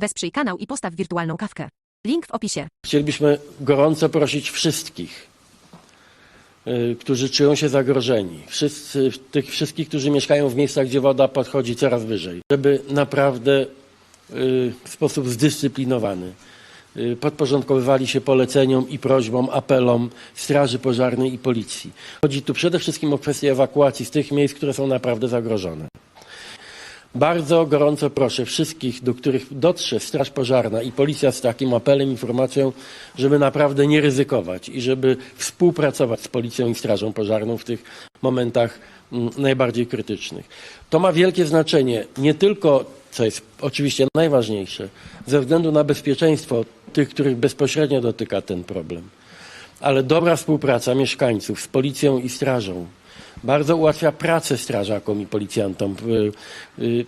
Wesprzyj kanał i postaw wirtualną kawkę. Link w opisie. Chcielibyśmy gorąco prosić wszystkich, y, którzy czują się zagrożeni, wszyscy, tych wszystkich, którzy mieszkają w miejscach, gdzie woda podchodzi coraz wyżej, żeby naprawdę y, w sposób zdyscyplinowany y, podporządkowywali się poleceniom i prośbom, apelom Straży Pożarnej i Policji. Chodzi tu przede wszystkim o kwestię ewakuacji z tych miejsc, które są naprawdę zagrożone. Bardzo gorąco proszę wszystkich, do których dotrze Straż Pożarna i Policja z takim apelem, informacją, żeby naprawdę nie ryzykować i żeby współpracować z Policją i Strażą Pożarną w tych momentach mm, najbardziej krytycznych. To ma wielkie znaczenie nie tylko, co jest oczywiście najważniejsze, ze względu na bezpieczeństwo tych, których bezpośrednio dotyka ten problem, ale dobra współpraca mieszkańców z Policją i Strażą bardzo ułatwia pracę strażakom i policjantom. Y, y,